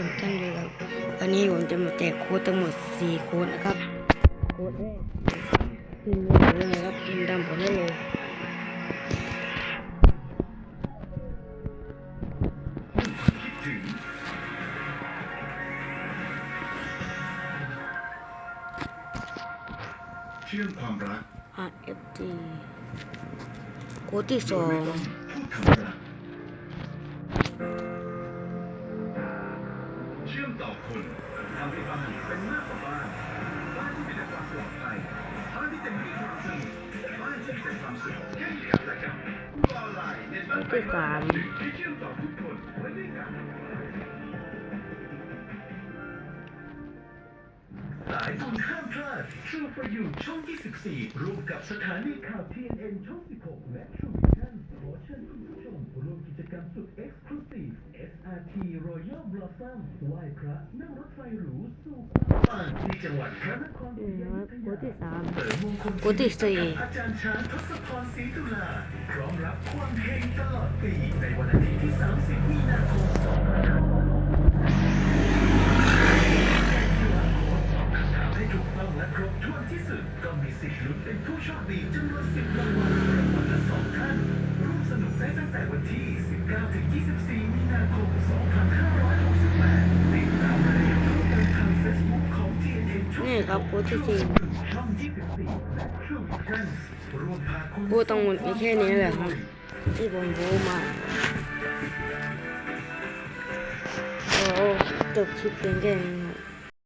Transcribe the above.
ชมท่านเลยครับวันนี้ผมจะมาแจกโค้ดทั้งหมด 4 โค้ดนะครับ โค้ดแรกพิมพ์เลยเลยนะครับพิมพ์ตามผมได้เลยเชื่อมความรัก RFT โค้ดที่สอง เชื่อมต่อคนทำให้บ้านเป็นมากกว่าบ้านบ้านที่มีแต่ความปลอดภัยบ้านที่เต็มไปด้วยความสนุกบ้านที่มีแต่ความสุขแค่มีกิจกรรมออนไลน์เน็ตบ้านโค้ดที่สามที่เชื่อมต่อทุกคนไว้ด้วยกันสายบุญห้ามพลาดชูประยุทธ์ช่อง 24ร่วมกับสถานีข่าว TNN ช่อง 16 และ True Vision ขอเชิญคุณผู้ชมร่วมกิจกรรมสุด Exclusive SRT Royal Blossom ไหว้พระนั่งรถไฟหรูสู่ความฝันที่จังหวัดพระนครศรีนี่อนะคยุรับธโค้ดยาที่สามเสริมมงคลโค้ดที่สี่กับอาจารย์ช้างทศพรศรีตุลาพร้อมรับความเฮงตลอดปีในวันอาทิตย์ที่ 30 มีนาคม2565ถามให้ถูกต้องและครบถ้วนที่สุดก็มีสิทธิ์ลุ้นเป็นผู้โชคดีจำนวนสิบรางวัลรางวัลละสอง 24 มีนาคม 2568ติดตามรายละเอียดเพิ่มเติมทาง Facebook ของ TNN ช่องนี่ครับโค้ดที่สี่ช่อง24และ True Visions ร่วมพาคุณโค้ดทั้งหมดมีแค่นี้แหละครับที่ผมรู้มาโอ้จบคลิปเพียงแค่นี้ครับ